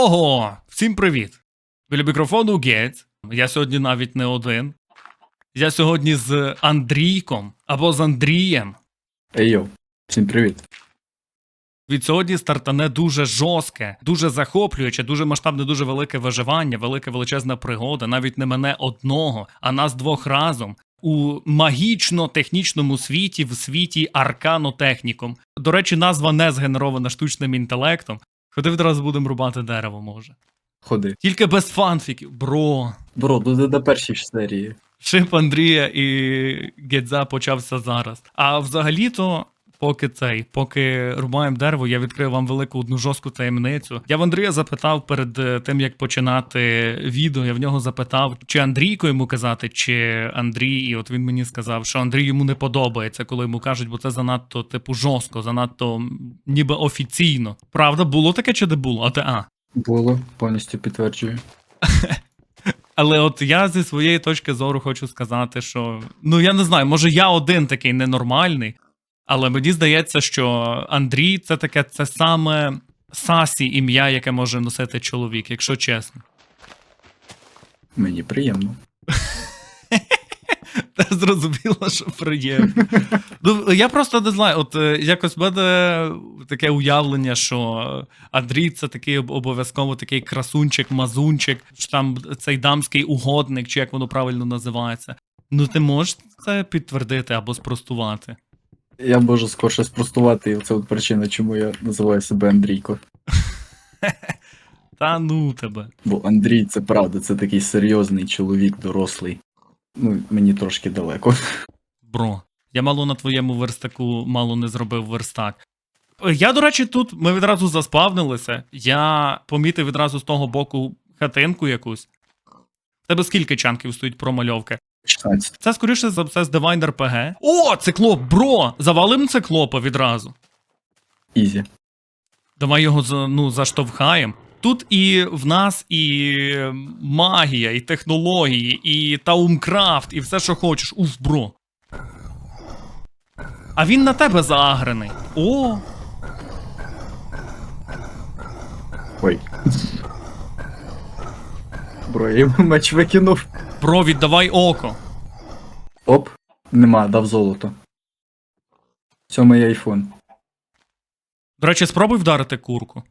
Ого! Всім привіт! Біля мікрофону Гець. Я сьогодні навіть не один. Я сьогодні з Андрійком або з Андрієм. Ей всім привіт. Від сьогодні стартане дуже жорстке, дуже захоплююче, дуже масштабне, дуже велике виживання, велика величезна пригода, навіть не мене одного, а нас двох разом у магічно-технічному світі, в світі арканотехнікум. До речі, назва не згенерована штучним інтелектом. Ходи відразу будемо рубати дерево, може. Ходи. Тільки без фанфіків, бро. Бро, до, до першій серії. Шип Андрія і Гедза почався зараз. А взагалі-то, поки цей, поки рубаємо дерево, я відкрив вам велику одну жорстку таємницю. Я в Андрія запитав перед е, тим, як починати відео, я в нього запитав, чи Андрійко йому казати, чи Андрій. І от він мені сказав, що Андрій йому не подобається, коли йому кажуть, бо це занадто, типу, жорстко, занадто ніби офіційно. Правда, було таке чи не було? А те а. Було, повністю підтверджую. Але от я зі своєї точки зору хочу сказати, що ну я не знаю, може я один такий ненормальний, але мені здається, що Андрій це таке це саме сасі ім'я, яке може носити чоловік, якщо чесно. Мені приємно. Та зрозуміло, що приємно. Ну, я просто не знаю, от е, якось в мене таке уявлення, що Андрій це такий обов'язково такий красунчик, мазунчик, що там цей дамський угодник, чи як воно правильно називається. Ну, ти можеш це підтвердити або спростувати. Я можу скорше спростувати, і це от причина, чому я називаю себе Андрійко. Та ну тебе. Бо Андрій це правда, це такий серйозний чоловік, дорослий. Ну, мені трошки далеко. Бро, я мало на твоєму верстаку мало не зробив верстак. Е, Я, до речі, тут ми відразу заспавнилися. Я помітив відразу з того боку хатинку якусь. В тебе скільки чанків стоїть промальовки? 16. Це скоріше за все з Divine RPG. О, циклоп, бро! Завалим циклопа відразу. Ізі. Давай його за- ну, заштовхаємо. Тут і в нас і магія, і технології, і таумкрафт, і все, що хочеш. Уф, бро. А він на тебе заагрений. О, Ой. Бро, я йому меч викинув. Бро, віддавай око. Оп, нема, дав золото. Сьомий айфон. До речі, спробуй вдарити курку.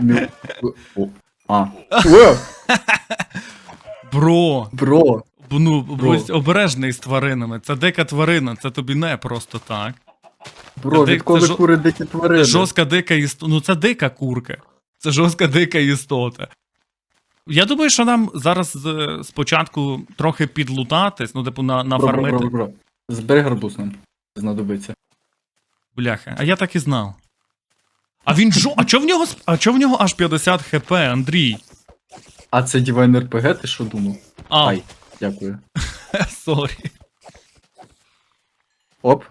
Мю- О, А. Бро, бро. Ну, Бро. будь обережний з тваринами. Це дика тварина, це тобі не просто так. Бро, Це дик- відколи це жо- кури дикі тварини. Це Жорстка дика істота. Ну, це дика курка. Це жорстка дика істота. Я думаю, що нам зараз е, спочатку трохи підлутатись, ну, типу, на, Бро, бро, нафармити. бро, бро. Збери гарбуз нам. Знадобиться. Бляха, а я так і знав. А він жо. А чо в нього сп- а чо в нього аж 50 хп, Андрій? А це Divine RPG, ти що думав? А, Ай, дякую. сорі. Оп.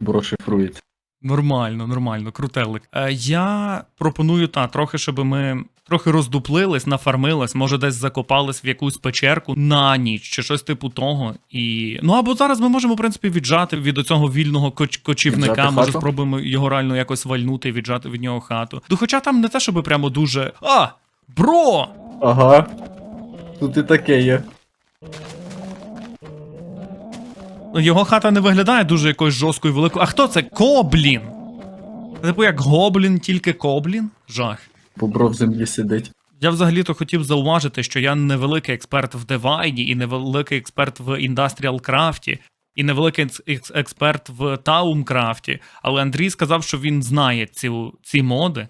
Бро шифрується. Нормально, нормально, крутелик. Е, я пропоную та трохи, щоб ми трохи роздуплились, нафармились, може десь закопались в якусь печерку на ніч чи щось типу того. І ну або зараз ми можемо в принципі віджати від оцього вільного коч- кочівника. Віджати Може, хату? спробуємо його реально якось вальнути, віджати від нього хату. Ну, хоча там не те, щоб прямо дуже. А! Бро! Ага. Тут і таке є. Ну, Його хата не виглядає дуже якоюсь жорсткою великою. А хто це? Коблін! Типу як гоблін, тільки коблін? Жах. Бо бро в землі сидить. Я взагалі-то хотів зауважити, що я невеликий експерт в Девайді, і невеликий експерт в Industrial Крафті, і невеликий екс- екс- експерт в Таумкрафті, але Андрій сказав, що він знає ці, ці моди.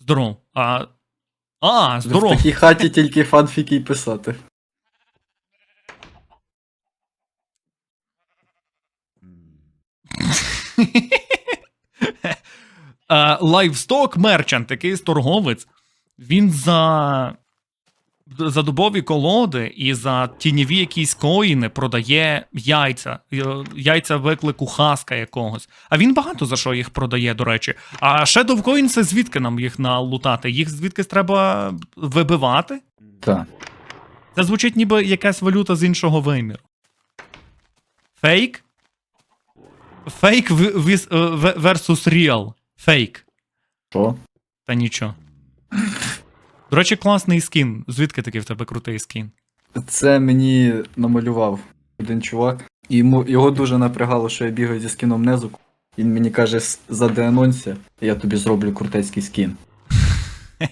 Здоров. А. А, В такій хаті тільки фанфіки й писати. Лайвсток Мерчант, якийсь торговець, він за за дубові колоди і за тіньові якісь коїни продає яйця, Е, яйця виклику хаска якогось. А він багато за що їх продає, до речі. А Shadow Coin це звідки нам їх налутати? Їх звідкись треба вибивати? Так. Це звучить ніби якась валюта з іншого виміру. Фейк? Фейк е, versus real. Фейк. Що? Та нічого. До речі, класний скін. Звідки такий в тебе крутий скін? Це мені намалював один чувак. І йому, його дуже напрягало, що я бігаю зі скіном Незуку. Він мені каже, «С- задеанонься, я тобі зроблю крутецький скін.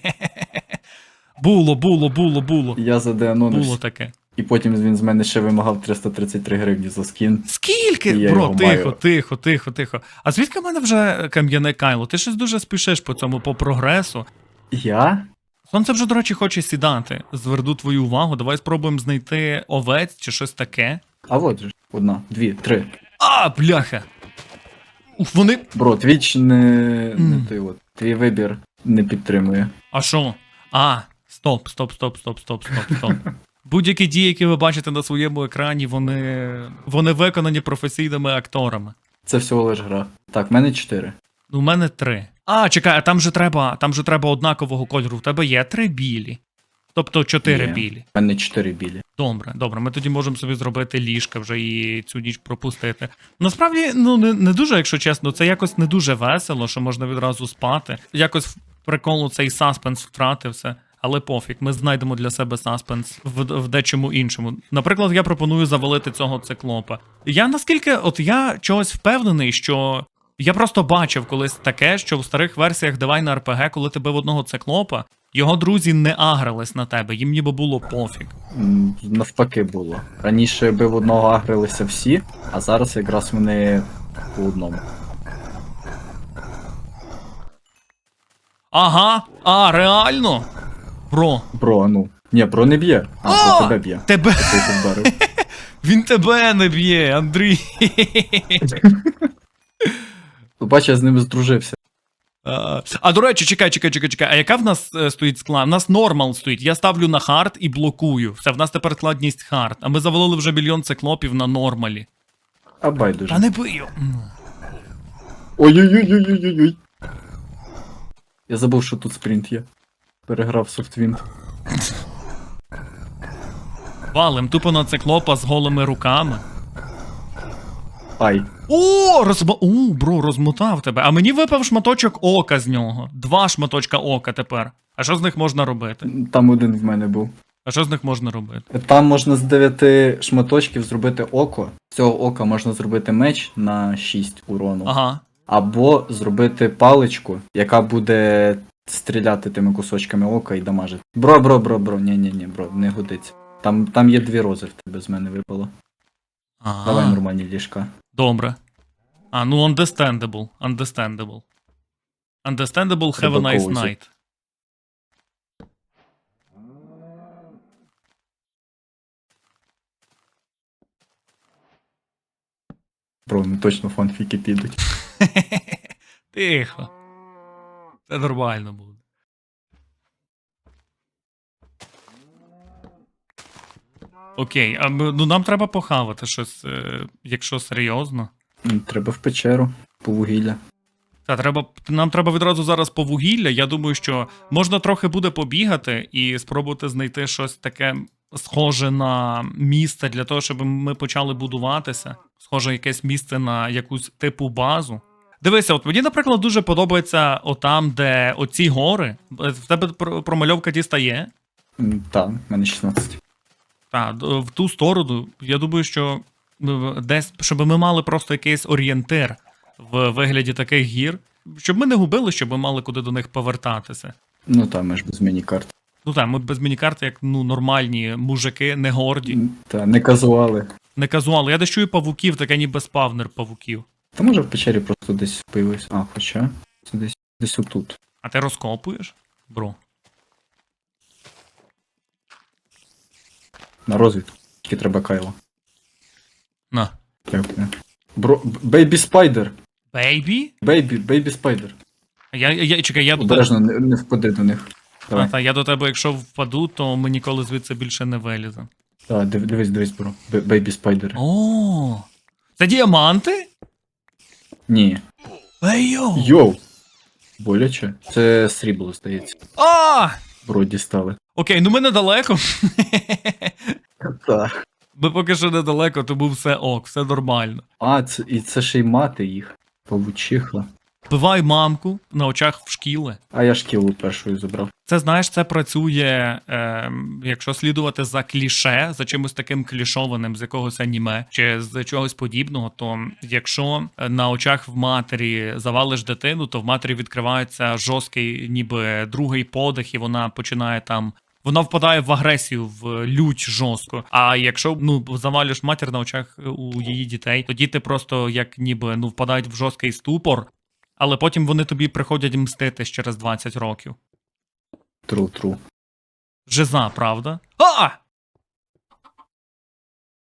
Було, було, було, було. Я задеанонився. Було таке. І потім він з мене ще вимагав 333 гривні за скін. Скільки? Я Бро, його тихо, маю. тихо, тихо, тихо. А звідки в мене вже кам'яне кайло? Ти щось дуже спішиш по цьому, по прогресу. Я? Сонце вже, до речі, хоче сідати. Зверну твою увагу. Давай спробуємо знайти овець чи щось таке. А от же. Одна, дві, три. А, бляха! Ух, вони. Бро, твіч не, не той от. Твій вибір не підтримує. А що? А, стоп, стоп, стоп, стоп, стоп, стоп, стоп. Будь-які дії, які ви бачите на своєму екрані, вони, вони виконані професійними акторами. Це всього лиш гра. Так, в мене чотири. У мене три. А, чекай, а там же треба, там же треба однакового кольору. В тебе є три білі. Тобто чотири Є. білі. В мене чотири білі. Добре, добре. Ми тоді можемо собі зробити ліжка вже і цю ніч пропустити. Насправді, ну не, не дуже, якщо чесно, це якось не дуже весело, що можна відразу спати. Якось в приколу цей саспенс втратився. Але пофіг, ми знайдемо для себе саспенс в, в дечому іншому. Наприклад, я пропоную завалити цього циклопа. Я наскільки, от я чогось впевнений, що я просто бачив колись таке, що в старих версіях Давай на РПГ, коли ти бив одного циклопа, його друзі не агрились на тебе, їм ніби було пофіг. Навпаки було. Раніше би в одного агрилися всі, а зараз якраз вони по одному. Ага, а, реально? Бро, Бро, ну. Ні, бро не б'є. А, бро тебе б'є. тебе. Він тебе не б'є, Андрій. Ну, Бач, я з ними здружився. А, А до речі, чекай, чекай, чекай, чекай. А яка в нас е, стоїть скла? В нас нормал стоїть. Я ставлю на хард і блокую. Все, в нас тепер складність хард. А ми завалили вже мільйон циклопів на нормалі. А байдуже. Та не бию. Ой-ой-ой-ой-ой-ой. Я забув, що тут спринт є. Переграв софтвін. Валим тупо на циклопа з голими руками. Ай. О, розма... У, бро, розмотав тебе. А мені випав шматочок ока з нього. Два шматочка ока тепер. А що з них можна робити? Там один в мене був. А що з них можна робити? Там можна з дев'яти шматочків зробити око. З цього ока можна зробити меч на 6 урону. Ага. Або зробити паличку, яка буде стріляти тими кусочками ока і дамажити. Бро, бро, бро, бро, ні, ні, ні, бро, не годиться. Там, там є дві рози в тебе з мене випало. Ага. Давай нормальні ліжка. Добре. А, ну understandable. Understandable. Understandable, have a nice night. Бро, ну точно фанфіки підуть. Тихо. Це нормально буде. Окей, а ми- ну нам треба похавати щось, е, якщо серйозно. М, Треба в печеру, по вугілля. Та треба нам треба відразу зараз по вугілля. Я думаю, що можна трохи буде побігати і спробувати знайти щось таке схоже на місце для того, щоб ми почали будуватися. Схоже, якесь місце на якусь типу базу. Дивися, от мені, наприклад, дуже подобається отам, де оці гори. Е, В тебе про- промальовка дістає. М, Та, в мене 16. Так, в ту сторону. Я думаю, що десь, щоб ми мали просто якийсь орієнтир в вигляді таких гір, щоб ми не губили, щоб ми мали куди до них повертатися. Ну та, ми ж без міні-карт. Ну так, ми без мінікарти, як ну, нормальні мужики, не горді, Та, не казуали. не казуали. Я десь чую павуків, таке ніби спавнер павуків. Та може в печері просто десь появився. А, хоча. Це десь десь отут. А ти розкопуєш? Бро. На розвідку. Тільки треба кайло. На. Дякую. Бро. Бейбі спайдер! Бейбі? Бейбі, бейбі спайдер. Я, я, чекай, я тут. Обережно не, не впади до них. Давай. А, та я до тебе, якщо впаду, то ми ніколи звідси більше не виліземо. Так, див- дивись, дивись, бро. Б- Бейбі спайдери. О, це діаманти? Ні. Ей йоу! Йоу! Боляче. Це срібло, здається. А! Бро дістали. Окей, ну ми недалеко. Ми поки що недалеко, тому все ок, все нормально. А, це, і це ще й мати їх. Получиха. Вбивай мамку на очах в шкіли. А я шкілу першою забрав. Це знаєш, це працює, е, якщо слідувати за кліше, за чимось таким клішованим з якогось аніме чи з чогось подібного, то якщо е, на очах в матері завалиш дитину, то в матері відкривається жорсткий, ніби другий подих, і вона починає там. Вона впадає в агресію, в лють жорстко. А якщо ну завалюєш матір на очах у її дітей, то діти просто як ніби ну впадають в жорсткий ступор, але потім вони тобі приходять мститись через 20 років. Тру, тру. Жиза, правда? А!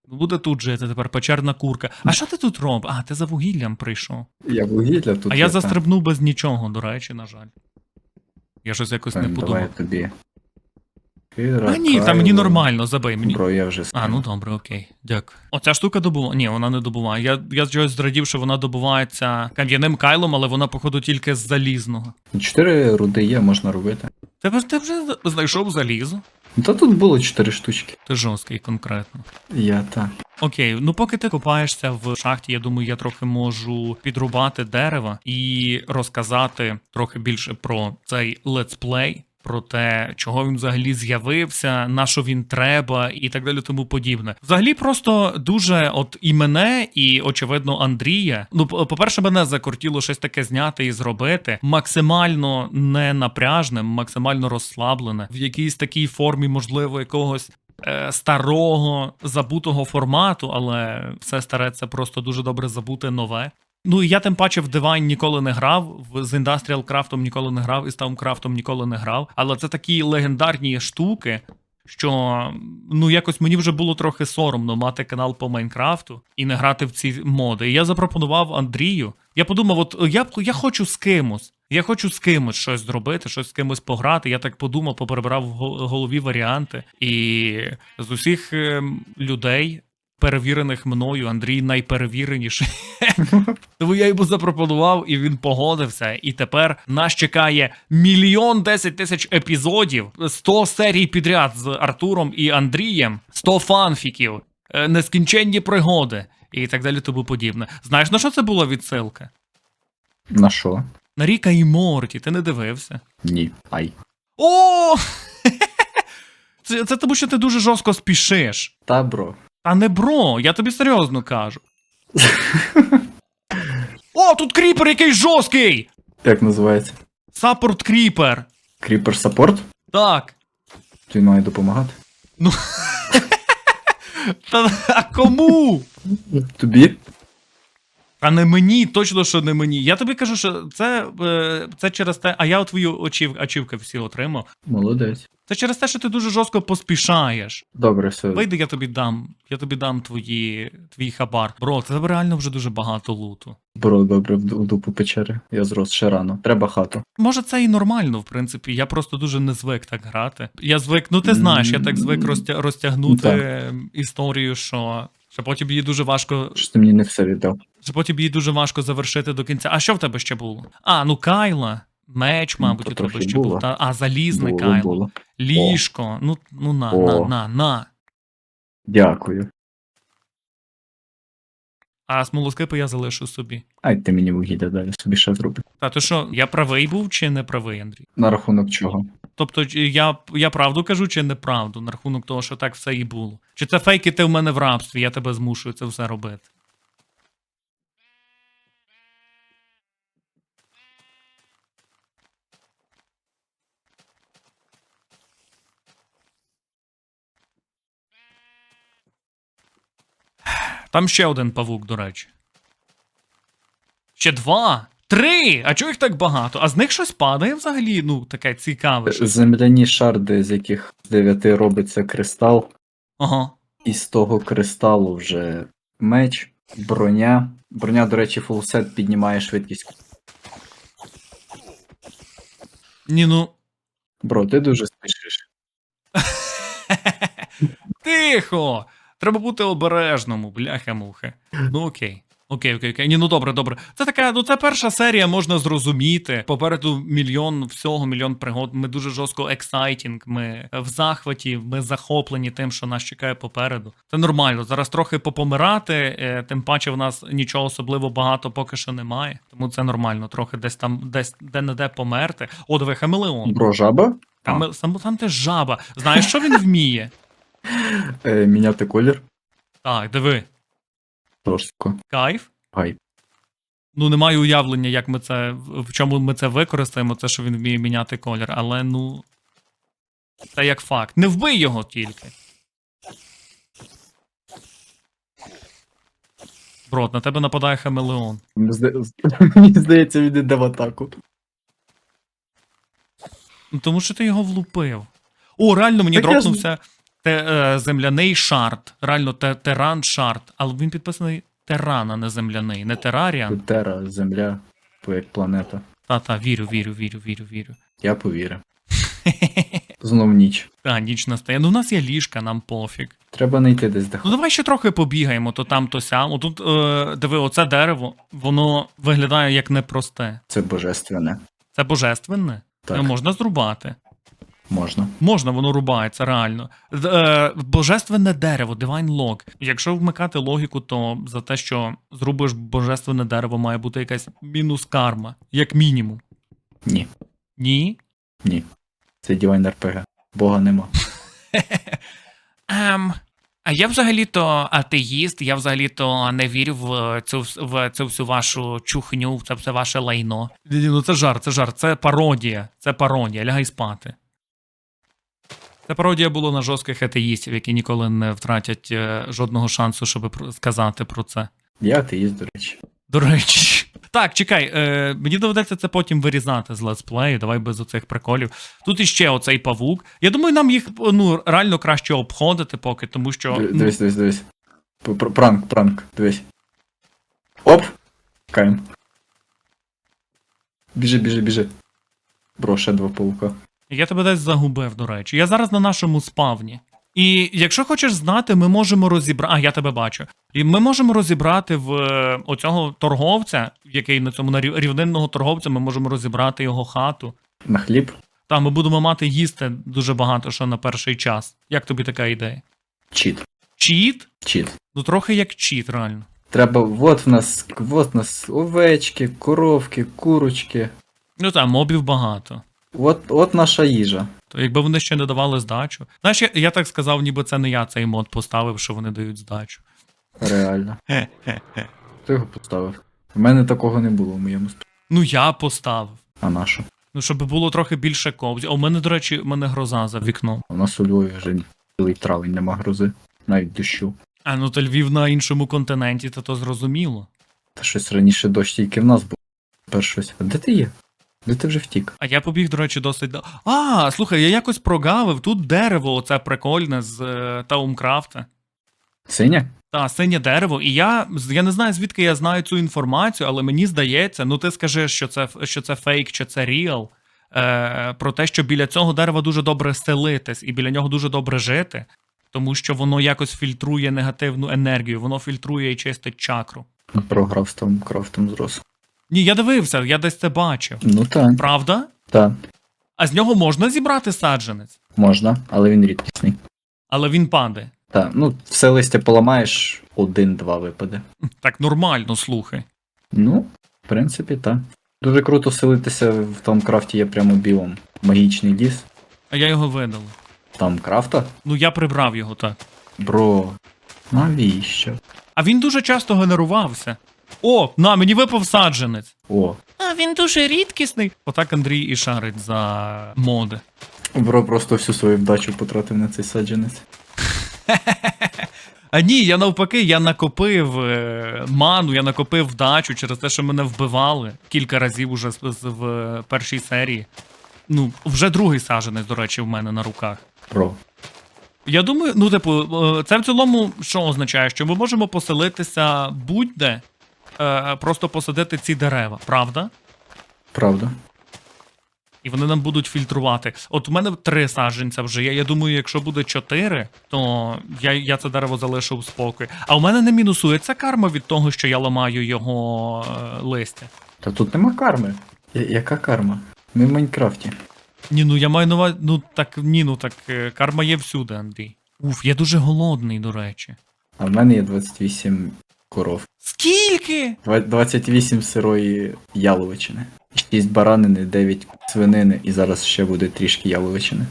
Буде тут жити тепер печерна курка. А що ти тут робиш? А, ти за вугіллям прийшов. Я вугілля тут. а я застрибнув без нічого, до речі, на жаль. Я щось якось Та, не подумав. я тобі. А ні, там мені нормально, забий мені. Бро, я вже А, ну добре, окей. Дякую. Оця штука добуває. Ні, вона не добуває. Я, я чогось зрадів, що вона добувається кам'яним кайлом, але вона, походу, тільки з залізного. Чотири руди є, можна робити. Ти, ти вже знайшов залізо? Та тут було чотири штучки. Ти жорсткий конкретно. Я так. Окей, ну поки ти копаєшся в шахті, я думаю, я трохи можу підрубати дерева і розказати трохи більше про цей летсплей, про те, чого він взагалі з'явився, на що він треба, і так далі, тому подібне. Взагалі, просто дуже от і мене, і очевидно Андрія. Ну, по- по-перше, мене закортіло щось таке зняти і зробити максимально не напряжним, максимально розслаблене, в якійсь такій формі, можливо, якогось е, старого забутого формату, але все старе це просто дуже добре забуте нове. Ну і я тим паче в Divine ніколи не грав, з Industrial Craft ніколи не грав, і з Towncraft ніколи не грав. Але це такі легендарні штуки, що ну якось мені вже було трохи соромно мати канал по Майнкрафту і не грати в ці моди. І я запропонував Андрію. Я подумав, от я, я хочу з кимось. Я хочу з кимось щось зробити, щось з кимось пограти. Я так подумав, поперебирав в голові варіанти. І з усіх ем, людей, перевірених мною, Андрій найперевіреніший. Тому я йому запропонував, і він погодився. І тепер нас чекає мільйон десять тисяч епізодів, 100 серій підряд з Артуром і Андрієм, 100 фанфіків, е, нескінченні пригоди і так далі, тому подібне. Знаєш, на що це була відсилка? На що? На Ріка і Морті, ти не дивився. Ні. Ай. О! Це, це тому, що ти дуже жорстко спішиш. Та, бро. Та не бро, я тобі серйозно кажу. О, тут кріпер який жорсткий! Як називається? Саппорт кріпер. Кріпер саппорт? Так. Він має допомагати. Та а кому? Тобі? А не мені, точно, що не мені. Я тобі кажу, що це, е, це через те, а я твою очів, очівки всі отримав. Молодець. Це через те, що ти дуже жорстко поспішаєш. Добре, все. Вийди, я тобі дам. Я тобі дам твої, твій хабар. Бро, це тебе реально вже дуже багато луту. Бро, добре, в дупу печери. Я зрос ще рано. Треба хату. Може, це і нормально, в принципі. Я просто дуже не звик так грати. Я звик, ну ти знаєш, я так звик розтя- розтягнути Так. історію, що. Що потім її дуже важко. Що ти мені не все віддав. Що потім її дуже важко завершити до кінця. А що в тебе ще було? А, ну Кайла, меч, мабуть, у тебе трохи був. Та, а, залізне Було, Кайло. було. Ліжко. Ну, ну на, О. на, на, на. Дякую. А смолоскипи я залишу собі. Ай, ти мені вугілля далі собі ще зроби. Та то що, я правий був чи не правий, Андрій? На рахунок чого? Тобто, я, я правду кажу чи неправду на рахунок того, що так все і було? Чи це фейки ти в мене в рабстві, я тебе змушую це все робити? Там ще один павук, до речі. Ще два. Три! А чого їх так багато? А з них щось падає взагалі? Ну, таке цікаве. щось. Земляні шарди, з яких з дев'яти робиться кристал, Ага. і з того кристалу вже меч, броня. Броня, до речі, фулсет піднімає швидкість. Ні, ну. Бро, ти дуже спішиш. Тихо! Треба бути обережному, бляха-муха. Ну окей. Окей, окей, окей. Ні, ну добре, добре. Це така, ну це перша серія, можна зрозуміти. Попереду мільйон всього, мільйон пригод. Ми дуже жорстко ексайтінг. Ми в захваті, ми захоплені тим, що нас чекає попереду. Це нормально. Зараз трохи попомирати, е, тим паче в нас нічого особливо багато поки що немає. Тому це нормально. Трохи десь там, десь де-не-де померти. О, диви, хамелеон. Бро, жаба? Там, сам, там теж жаба. Знаєш, що він вміє? Е, міняти колір? Так, диви. Жорстко. Кайф. Гайп. Ну, немає уявлення, як ми це, в чому ми це використаємо, це, що він вміє міняти колір, але ну. Це як факт. Не вбий його тільки. Брод, на тебе нападає хамелеон. Мені зда- Мені здається, він іде в атаку. Ну, тому що ти його влупив. О, реально мені Так я ж- дропнувся те, е, земляний шарт. Реально те, теран шарт. Але він підписаний теран, а не земляний. Не тераріан. Тера, земля, як планета. Та-та, вірю, вірю, вірю, вірю, вірю. Я повірив. Знов ніч. Та, ніч настає. Ну, у нас є ліжка, нам пофіг. Треба знайти десь де. Ну, давай ще трохи побігаємо, то там, то сям. Тут, е, диви, оце дерево, воно виглядає як непросте. Це божественне. Це божественне. Так, Не можна зрубати. Можна. Можна, воно рубається, реально. Е, божественне дерево, Divine Log. Якщо вмикати логіку, то за те, що зрубиш божественне дерево, має бути якась мінус карма, як мінімум. Ні. Ні? Ні. Це Divine RPG. Бога нема. Ем, а я взагалі-то атеїст, я взагалі-то не вірю в цю, в цю всю вашу чухню, в це все ваше лайно. Ну це жарт, це жарт, це пародія. Це пародія, лягай спати. Це пародія було на жорстких атеїстів, які ніколи не втратять е, жодного шансу, щоб сказати про це. Я атеїст, до речі. До речі. Так, чекай, е, мені доведеться це потім вирізати з летсплею, давай без оцих приколів. Тут іще оцей павук. Я думаю, нам їх ну, реально краще обходити поки, тому що. Ну, Дивись, дивись, дивись. Пранк, пранк, дивись. Оп! Каєм. Біжи, біжи, біжи. Бро, ще два паука. Я тебе десь загубив, до речі. Я зараз на нашому спавні. І якщо хочеш знати, ми можемо розібрати. А, я тебе бачу. І ми можемо розібрати в е, оцього торговця, який на цьому на рівнинного торговця, ми можемо розібрати його хату. На хліб? Та ми будемо мати їсти дуже багато що на перший час. Як тобі така ідея? Чіт. Чіт? Чіт. Ну трохи як чіт, реально. Треба, вот в нас, вот в нас овечки, коровки, курочки. Ну так, мобів багато. От, от наша їжа. То якби вони ще не давали здачу. Знаєш, я, я так сказав, ніби це не я цей мод поставив, що вони дають здачу. Реально. Хто його поставив? У мене такого не було в моєму сп... Ну я поставив. А нашу? Ну, щоб було трохи більше ковзі. А у мене, до речі, у мене гроза за вікном. У нас у Львові вже цілий травень нема грози. Навіть дощу. А ну то Львів на іншому континенті, то то зрозуміло. Та щось раніше дощ тільки в нас був. Тепер щось. А де ти є? Де ти вже втік? А я побіг, до речі, досить. да- А, слухай, я якось прогавив. Тут дерево, оце прикольне з е, Таумкрафта. Синя? Та, синє дерево, і я, я не знаю, звідки я знаю цю інформацію, але мені здається, ну ти скажи, що це, що це фейк, чи це ріал, е, про те, що біля цього дерева дуже добре селитись, і біля нього дуже добре жити, тому що воно якось фільтрує негативну енергію, воно фільтрує і чистить чакру. Програв з там крафтом зрос. Ні, я дивився, я десь це бачив. Ну так. Правда? Так. А з нього можна зібрати саджанець, Можна, але він рідкісний. але він падає. Так, ну все листя поламаєш, один-два випаде. Так нормально, слухай. Ну, в принципі, так. Дуже круто селитися в тому крафті є прямо білом. Магічний ліс. А я його видалив. Там крафта? Ну я прибрав його так. Бро. Навіщо? А він дуже часто генерувався. О, на, мені випав саджанець. О. А він дуже рідкісний. Отак Андрій і шарить за моди. Бро просто всю свою вдачу потратив на цей саджанець. А ні, я навпаки, я накопив е, ману, я накопив вдачу через те, що мене вбивали кілька разів уже з, з- в першій серії. Ну, вже другий саджанець, до речі, в мене на руках. Бро. Я думаю, ну, типу, е, це в цілому що означає? Що ми можемо поселитися будь-де, е, просто посадити ці дерева, правда? Правда. І вони нам будуть фільтрувати. От у мене три саджанця вже є. Я думаю, якщо буде чотири, то я, я це дерево залишу в спокій. А у мене не мінусується карма від того, що я ламаю його е, листя. Та тут нема карми. Я- яка карма? Ми в Майнкрафті. Ні, ну я маю на увазі, ну так ні, ну так е, карма є всюди, Андрій. Уф, я дуже голодний, до речі. А в мене є 28 коров. Скільки? Два- 28 сирої яловичини. 6 баранини, 9 свинини, і зараз ще буде трішки яловичини.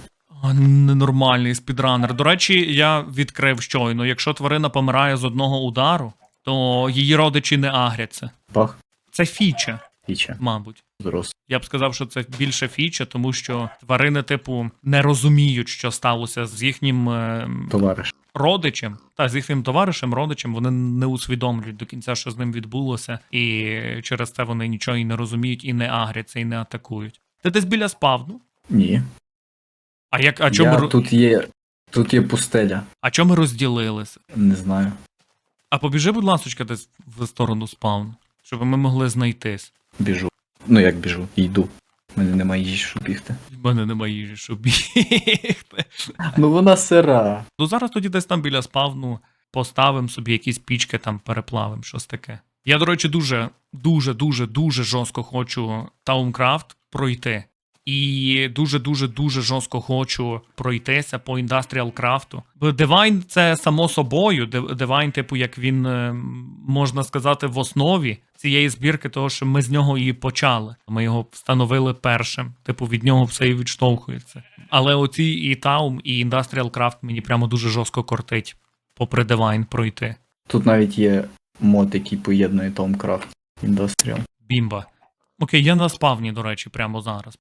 Ненормальний спідранер. До речі, я відкрив щойно. Якщо тварина помирає з одного удару, то її родичі не агряться. Бах, Це фіча, піча, мабуть. зрос. Я б сказав, що це більше фіча, тому що тварини, типу, не розуміють, що сталося з їхнім е, Товариш. Родичем, та з їхнім товаришем, родичем, вони не усвідомлюють до кінця, що з ним відбулося, і через це вони нічого і не розуміють, і не агряться, і не атакують. Ти десь біля спавну? Ні. А як а чому Я, тут є. Тут є пустеля. а чому ми розділилися? Не знаю. А побіжи, будь ласка, десь в сторону спавну, щоб ми могли знайтись. Біжу. Ну як біжу, йду. У мене немає їжі, щоб бігти. В мене немає їжі, щоб бігти. Ну вона сира. Ну зараз тоді десь там біля спавну поставимо собі якісь пічки, там переплавимо, щось таке. Я, до речі, дуже, дуже, дуже, дуже жорстко хочу Таумкрафт пройти. І дуже, дуже, дуже жорстко хочу пройтися по індастріал крафту. Divine це само собою. Divine, типу, як він е, можна сказати, в основі цієї збірки, того, що ми з нього і почали. Ми його встановили першим. Типу, від нього все і відштовхується. Але оці і Таум, і Industrial Craft мені прямо дуже жорстко кортить, попри Divine пройти. Тут навіть є мод, який поєднує Toмкрафт Industrial. Бімба. Окей, я на спавні, до речі, прямо зараз.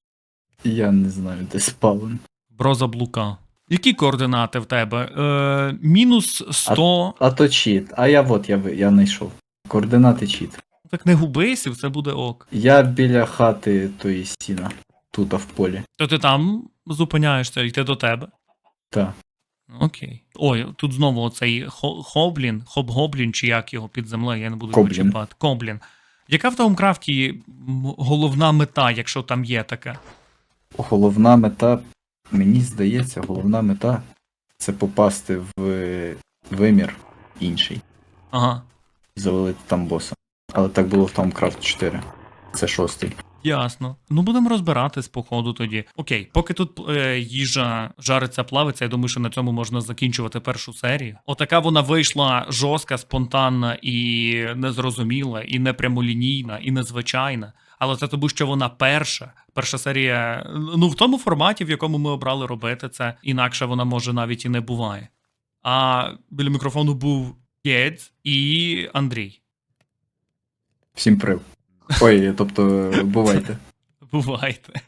Я не знаю, де спавн. Бро заблукав. Які координати в тебе? Е, мінус 100. А то чіт. А я от я, я знайшов. Координати чіт. Так не губися, все буде ок. Я біля хати тої стіна. Тут а в полі. То ти там зупиняєшся, йти до тебе. Так. Окей. Ой, тут знову оцей хоблін, хоб-гоблін, чи як його під землею, я не буду його чіпати. Коблін. Яка в Таумкрафті м, головна мета, якщо там є така? Головна мета, мені здається, головна мета це попасти в вимір інший. Ага. Завалити там боса. Але так було в Toмкрафт 4. Це шостий. Ясно. Ну будемо розбиратись по ходу тоді. Окей, поки тут е, їжа жариться, плавиться, я думаю, що на цьому можна закінчувати першу серію. Отака вона вийшла жорстка, спонтанна і незрозуміла, і непрямолінійна, і незвичайна. Але це тому, що вона перша. Перша серія, ну в тому форматі, в якому ми обрали робити це, інакше вона може навіть і не буває. А біля мікрофону був Єдь і Андрій. Всім прив. Ой, тобто, бувайте. Бувайте.